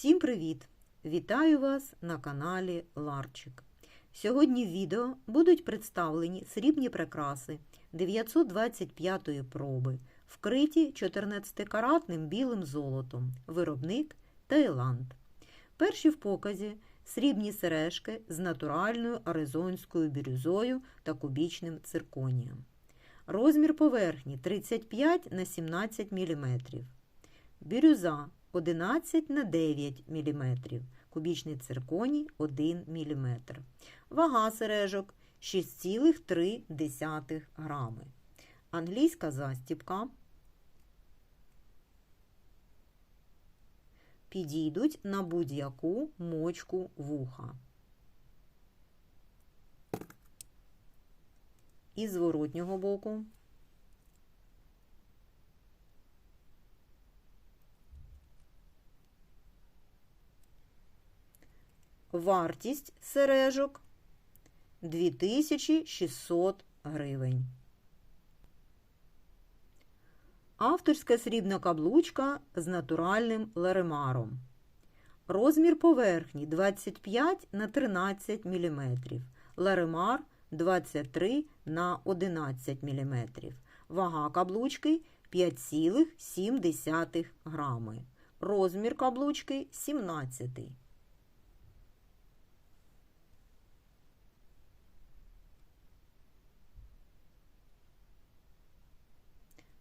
Всім привіт! Вітаю вас на каналі Ларчик. Сьогодні в відео будуть представлені срібні прикраси 925 проби, вкриті 14-каратним білим золотом, виробник Таїланд. Перші в показі срібні сережки з натуральною аризонською бірюзою та кубічним цирконієм. Розмір поверхні 35 на 17 мм. Бірюза 11 на 9 мм. Кубічний цирконій 1 мм. Вага сережок 6,3 грами. Англійська застіпка. Підійдуть на будь-яку мочку вуха. І з зворотнього боку. Вартість сережок 2600 гривень. Авторська срібна каблучка з натуральним ларемаром. Розмір поверхні 25 на 13 мм. Ларемар 23 на 11 мм. Вага каблучки 5,7 грами. Розмір каблучки 17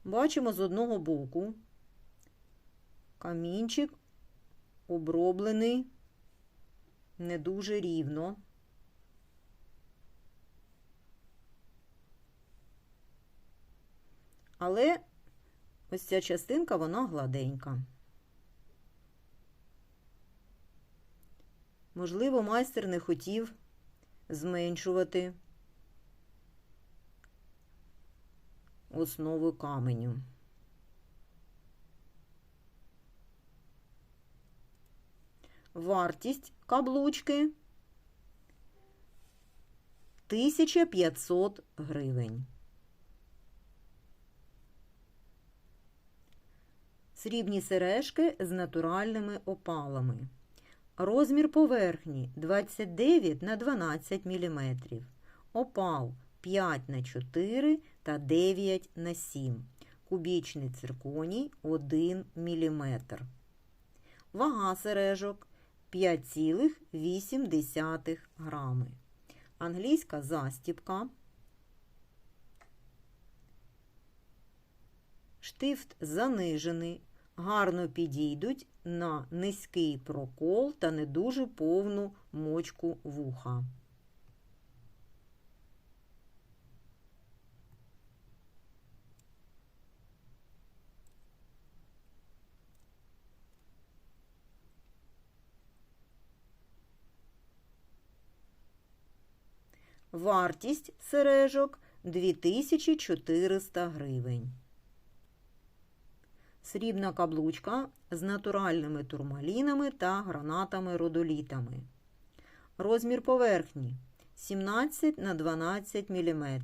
Бачимо з одного боку камінчик оброблений не дуже рівно. Але ось ця частинка, вона гладенька. Можливо, майстер не хотів зменшувати основи каменю. Вартість каблучки 1500 гривень. Срібні сережки з натуральними опалами. Розмір поверхні 29 на 12 мм. Опал 5 на 4 та 9 на 7. Кубічний цирконій 1 мм. Вага сережок 5,8 грами. Англійська застіпка. Штифт занижений. Гарно підійдуть на низький прокол та не дуже повну мочку вуха. Вартість сережок 2400 гривень. Срібна каблучка з натуральними турмалінами та гранатами-родолітами. Розмір поверхні 17 на 12 мм.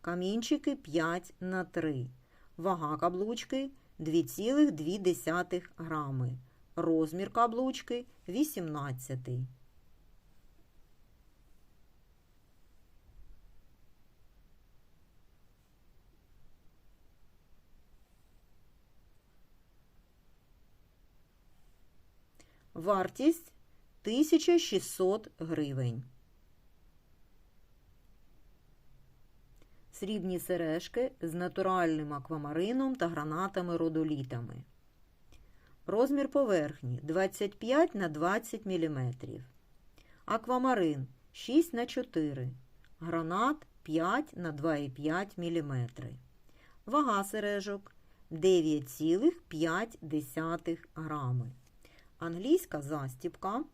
Камінчики 5 на 3 Вага каблучки 2,2 грами. Розмір каблучки 18 Вартість 1600 гривень. Срібні сережки з натуральним аквамарином та гранатами-родолітами. Розмір поверхні 25 на 20 мм. Аквамарин 6 на 4 Гранат 5 на 2,5 мм. Вага сережок 9,5 грами. Англійська застіпка.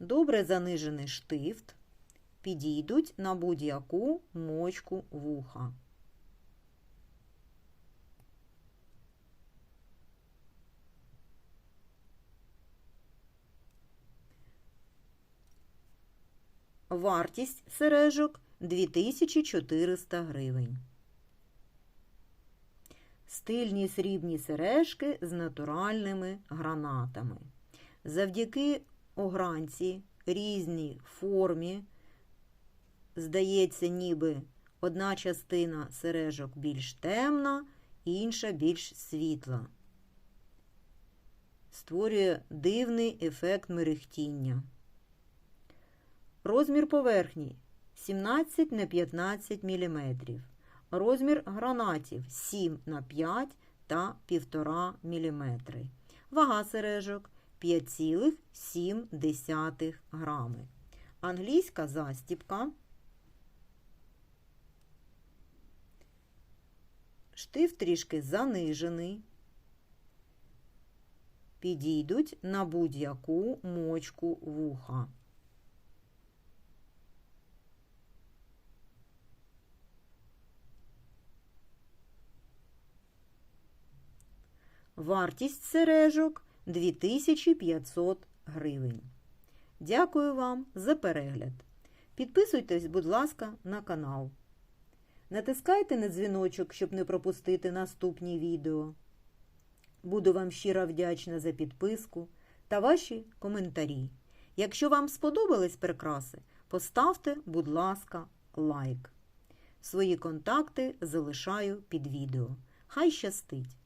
Добре занижений штифт. Підійдуть на будь-яку мочку вуха. Вартість сережок 2400 гривень. Стильні срібні сережки з натуральними гранатами. Завдяки огранці різній формі, здається, ніби одна частина сережок більш темна, інша більш світла. Створює дивний ефект мерехтіння. Розмір поверхні 17 на 15 мм. Розмір гранатів 7 на 5 та 1,5 мм. Вага сережок 5,7 грами. Англійська застіпка. Штиф трішки занижений. Підійдуть на будь-яку мочку вуха. Вартість сережок 2500 гривень. Дякую вам за перегляд. Підписуйтесь, будь ласка, на канал. Натискайте на дзвіночок, щоб не пропустити наступні відео. Буду вам щиро вдячна за підписку та ваші коментарі. Якщо вам сподобались прикраси, поставте, будь ласка, лайк. Свої контакти залишаю під відео. Хай щастить!